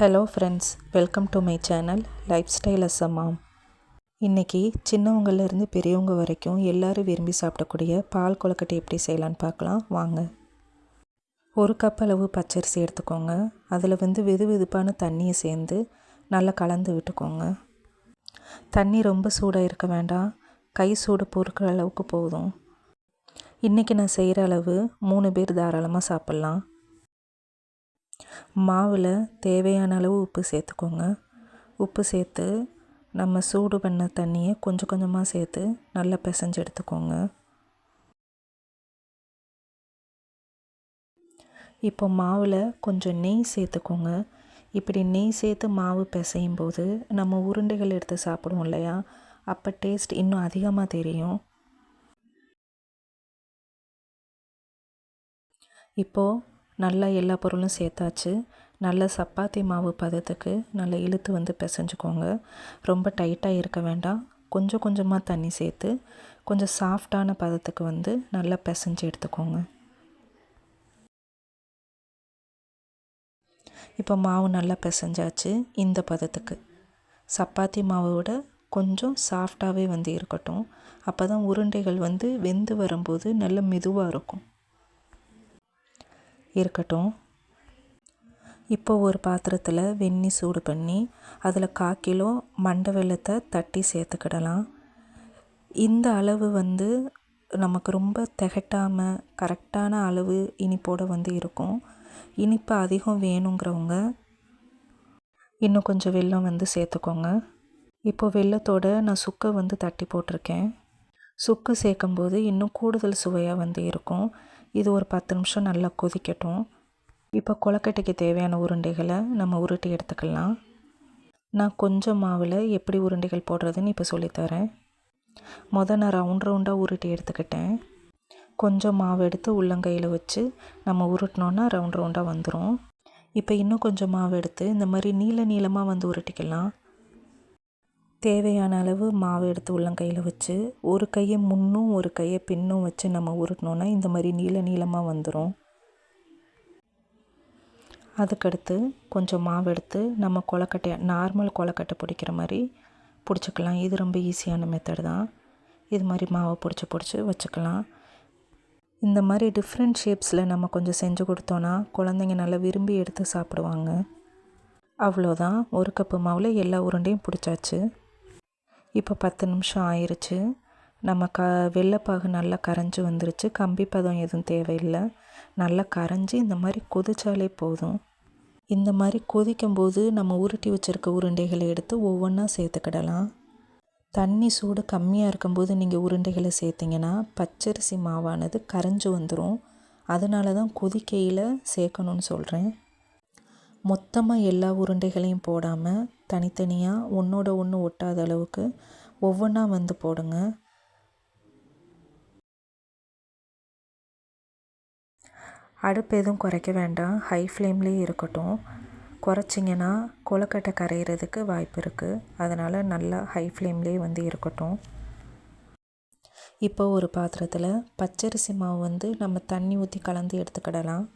Hello friends welcome to my channel life style அசம்மா இன்றைக்கி சின்னவங்கள்லேருந்து பெரியவங்க வரைக்கும் எல்லோரும் விரும்பி சாப்பிடக்கூடிய பால் கொழுக்கட்டை எப்படி செய்யலான்னு பார்க்கலாம். வாங்க. ஒரு கப் அளவு பச்சரிசி எடுத்துக்கோங்க. அதில் வந்து வெது வெதுப்பான தண்ணியை சேர்ந்து நல்லா கலந்து விட்டுக்கோங்க. தண்ணி ரொம்ப சூடாக இருக்க வேண்டாம். கை சூடு பொறுக்கிற அளவுக்கு போதும். இன்றைக்கி நான் செய்கிற அளவு மூணு பேர் தாராளமாக சாப்பிட்லாம். மாவில் தேவையான அளவு உப்பு சேர்த்துக்கோங்க. உப்பு சேர்த்து நம்ம சூடு பண்ண தண்ணியை கொஞ்சம் கொஞ்சமாக சேர்த்து நல்லா பிசைஞ்சு எடுத்துக்கோங்க. இப்போ மாவில் கொஞ்சம் நெய் சேர்த்துக்கோங்க. இப்படி நெய் சேர்த்து மாவு பிசையும் போது நம்ம உருண்டைகள் எடுத்து சாப்பிடுவோம் இல்லையா? அப்போ டேஸ்ட் இன்னும் அதிகமாக தெரியும். இப்போது நல்லா எல்லா பொருளும் சேர்த்தாச்சு. நல்ல சப்பாத்தி மாவு பதத்துக்கு நல்லா இழுத்து வந்து பிசைஞ்சுக்கோங்க. ரொம்ப டைட்டாக இருக்க வேண்டாம். கொஞ்சம் கொஞ்சமாக தண்ணி சேர்த்து கொஞ்சம் சாஃப்டான பதத்துக்கு வந்து நல்லா பிசைஞ்சு எடுத்துக்கோங்க. இப்போ மாவு நல்லா பிசைஞ்சாச்சு. இந்த பதத்துக்கு. சப்பாத்தி மாவை விட கொஞ்சம் சாஃப்டாகவே வந்து இருக்கட்டும். அப்போ தான் உருண்டைகள் வந்து வெந்து வரும்போது நல்ல மெதுவாக இருக்கும். இருக்கட்டும். இப்போ ஒரு பாத்திரத்தில் வெந்நீர் சூடு பண்ணி அதில் கால் கிலோ மண்டை வெள்ளத்தை தட்டி சேர்த்துக்கிடலாம். இந்த அளவு வந்து நமக்கு ரொம்ப திகட்டாமல் கரெக்டான அளவு இனிப்போடு வந்து இருக்கும். இனிப்பு அதிகம் வேணுங்கிறவங்க இன்னும் கொஞ்சம் வெல்லம் வந்து சேர்த்துக்கோங்க. இப்போ வெள்ளத்தோடு நான் சுக்கை வந்து தட்டி போட்டிருக்கேன். சுக்கு சேர்க்கும்போது இன்னும் கூடுதல் சுவையாக வந்து இருக்கும். இது ஒரு பத்து நிமிஷம் நல்லா கொதிக்கட்டும். இப்போ கொலக்கட்டைக்கு தேவையான உருண்டைகளை நம்ம உருட்டி எடுத்துக்கலாம். நான் கொஞ்சம் மாவில் எப்படி உருண்டைகள் போடுறதுன்னு இப்போ சொல்லித்தரேன் மொதல் நான் ரவுண்ட் ரவுண்டாக உருட்டி எடுத்துக்கிட்டேன். கொஞ்சம் மாவு எடுத்து உள்ளங்கையில் வச்சு நம்ம உருட்டினோன்னா ரவுண்ட் ரவுண்டாக வந்துடும் இப்போ இன்னும் கொஞ்சம் மாவு எடுத்து இந்த மாதிரி நீள நீளமாக வந்து உருட்டிக்கலாம். தேவையான அளவு மாவு எடுத்து உள்ளங்கையில் வச்சு ஒரு கையை முன்னும் ஒரு கையை பின்னும் வச்சு நம்ம உருட்டினோன்னா இந்த மாதிரி நீள நீளமாக வந்துடும் அதுக்கடுத்து கொஞ்சம் மாவு எடுத்து நம்ம கொலக்கட்டை நார்மல் கொலக்கட்டை பிடிக்கிற மாதிரி பிடிச்சிக்கலாம். இது ரொம்ப ஈஸியான மெத்தட் தான். இது மாதிரி மாவை பிடிச்சி பிடிச்சி வச்சுக்கலாம். இந்த மாதிரி டிஃப்ரெண்ட் ஷேப்ஸில் நம்ம கொஞ்சம் செஞ்சு கொடுத்தோன்னா குழந்தைங்க நல்லா விரும்பி எடுத்து சாப்பிடுவாங்க. அவ்வளோதான் ஒரு கப்பு மாவில் எல்லா உருண்டையும் பிடிச்சாச்சு. இப்போ பத்து நிமிஷம் ஆயிடுச்சு நம்ம க வெள்ளைப்பாகு நல்லா கரைஞ்சி வந்துருச்சு. கம்பி பதம் எதுவும் தேவையில்லை. நல்லா கரைஞ்சி இந்த மாதிரி கொதிச்சாலே போதும். இந்த மாதிரி கொதிக்கும்போது நம்ம உருட்டி வச்சுருக்க உருண்டைகளை எடுத்து ஒவ்வொன்றா சேர்த்துக்கிடலாம். தண்ணி சூடு கம்மியாக இருக்கும்போது நீங்கள் உருண்டைகளை சேர்த்திங்கன்னா பச்சரிசி மாவானது கரைஞ்சி வந்துடும் அதனால தான் கொதிக்கையில் சேர்க்கணுன்னு சொல்கிறேன் மொத்தமாக எல்லா உருண்டைகளையும் போடாமல் தனித்தனியாக ஒன்றோட ஒன்று ஒட்டாத அளவுக்கு ஒவ்வொன்றா வந்து போடுங்க. அடுப்பு எதுவும் குறைக்க வேண்டாம். ஹை ஃப்ளேம்லேயே இருக்கட்டும். குறைச்சிங்கன்னா கொலக்கட்டை கரையிறதுக்கு வாய்ப்பு இருக்குது அதனால் நல்லா ஹை ஃப்ளேம்லேயே வந்து இருக்கட்டும். இப்போ ஒரு பாத்திரத்தில் பச்சரிசி மாவு வந்து நம்ம தண்ணி ஊற்றி கலந்து எடுத்துக்கிடலாம்.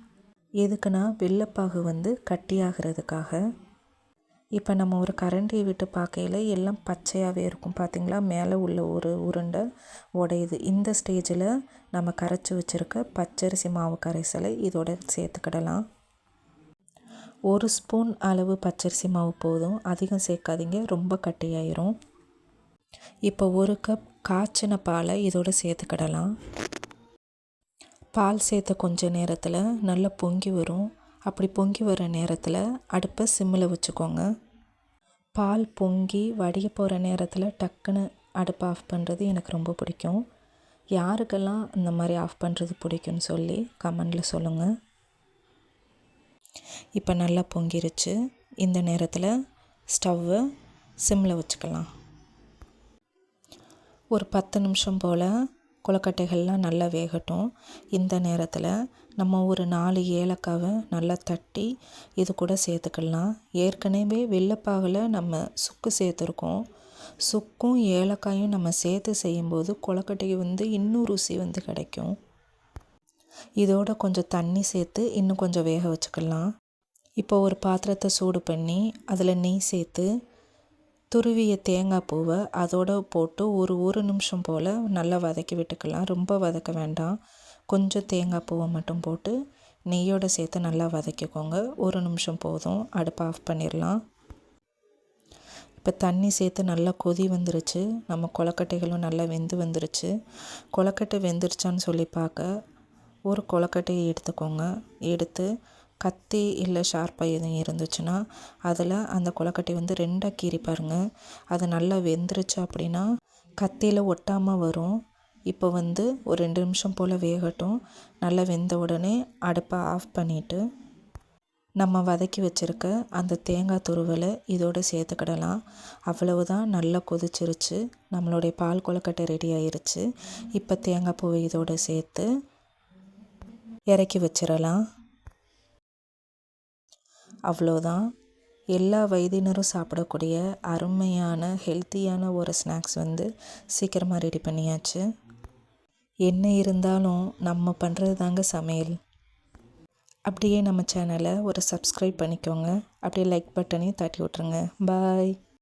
எதுக்குன்னா வெள்ளைப்பாகு வந்து கட்டியாகிறதுக்காக. இப்போ நம்ம ஒரு கரண்டியை விட்டு பார்க்கையில் எல்லாம் பச்சையாகவே இருக்கும். பார்த்திங்களா மேலே உள்ள ஒரு உருண்டை உடையுது. இந்த ஸ்டேஜில் நம்ம கரைச்சி வச்சுருக்க பச்சரிசி மாவு கரைசலை இதோட சேர்த்துக்கிடலாம். ஒரு ஸ்பூன் அளவு பச்சரிசி மாவு போதும். அதிகம் சேர்க்காதீங்க. ரொம்ப கட்டியாயிரும். இப்போ ஒரு கப் காய்ச்சின பாலை இதோட சேர்த்துக்கிடலாம். பால் சேர்த்த கொஞ்ச நேரத்தில் நல்லா பொங்கி வரும். அப்படி பொங்கி வர நேரத்தில் அடுப்பை சிம்மில் வச்சுக்கோங்க. பால் பொங்கி வடிய போகிற நேரத்தில் டக்குன்னு அடுப்பை ஆஃப் பண்ணுறது எனக்கு ரொம்ப பிடிக்கும். யாருக்கெல்லாம் இந்த மாதிரி ஆஃப் பண்ணுறது பிடிக்கும்னு சொல்லி கமெண்டில் சொல்லுங்கள் இப்போ நல்லா பொங்கிருச்சு. இந்த நேரத்தில் ஸ்டவ்வை சிம்மில் வச்சுக்கலாம். ஒரு பத்து நிமிஷம் போல் கொழுக்கட்டைகள்லாம் நல்லா வேகட்டும். இந்த நேரத்தில் நம்ம ஒரு நாலு ஏலக்காவை நல்லா தட்டி இது கூட சேர்த்துக்கலாம். ஏற்கனவே வெள்ளைப்பாவில் நம்ம சுக்கு சேர்த்துருக்கோம். சுக்கும் ஏலக்காயும் நம்ம சேர்த்து செய்யும்போது கொழுக்கட்டைக்கு வந்து இன்னும் ருசி வந்து கிடைக்கும். இதோட கொஞ்சம் தண்ணி சேர்த்து இன்னும் கொஞ்சம் வேக வச்சுக்கலாம். இப்போ ஒரு பாத்திரத்தை சூடு பண்ணி அதில் நெய் சேர்த்து துருவிய தேங்காய் பூவை அதோடு போட்டு ஒரு ஒரு நிமிஷம் போல் நல்லா வதக்கி விட்டுக்கலாம். ரொம்ப வதக்க வேண்டாம். கொஞ்சம் தேங்காய் பூவை மட்டும் போட்டு நெய்யோடு சேர்த்து நல்லா வதக்கிக்கோங்க. ஒரு நிமிஷம் போதும். அடுப்பை ஆஃப் பண்ணிடலாம். இப்போ தண்ணி சேர்த்து நல்லா கொதி வந்துருச்சு. நம்ம கொலக்கட்டைகளும் நல்லா வெந்து வந்துருச்சு. கொலக்கட்டை வெந்துருச்சான்னு சொல்லி பார்க்க. ஒரு கொலக்கட்டையை எடுத்துக்கோங்க. எடுத்து கத்தி இல்லை ஷார்ப்பாக எதுவும் இருந்துச்சுன்னா அதில் அந்த கொலக்கட்டை வந்து ரெண்டாக கீறி பாருங்கள் அது நல்லா வெந்துருச்சு அப்படின்னா கத்தியில் ஒட்டாமல் வரும். இப்போ வந்து ஒரு ரெண்டு நிமிஷம் போல் வேகட்டும். நல்லா வெந்த உடனே அடுப்பை ஆஃப் பண்ணிவிட்டு நம்ம வதக்கி வச்சுருக்க அந்த தேங்காய் துருவலை இதோடு சேர்த்துக்கிடலாம். அவ்வளவுதான் நல்லா கொதிச்சிருச்சு. நம்மளுடைய பால் கொலக்கட்டை ரெடி ஆயிருச்சு. இப்போ தேங்காய் பூவை இதோடு சேர்த்து இறக்கி வச்சிடலாம். அவ்வளோதான். எல்லா வயதினரும் சாப்பிடக்கூடிய அருமையான ஹெல்த்தியான ஒரு ஸ்நாக்ஸ் வந்து சீக்கிரமாக ரெடி பண்ணியாச்சு. என்ன இருந்தாலும் நம்ம பண்ணுறது தாங்க சமையல். அப்படியே நம்ம சேனலை ஒரு சப்ஸ்கிரைப் பண்ணிக்கோங்க. அப்படியே லைக் பட்டனையும் தட்டி விட்ருங்க பாய்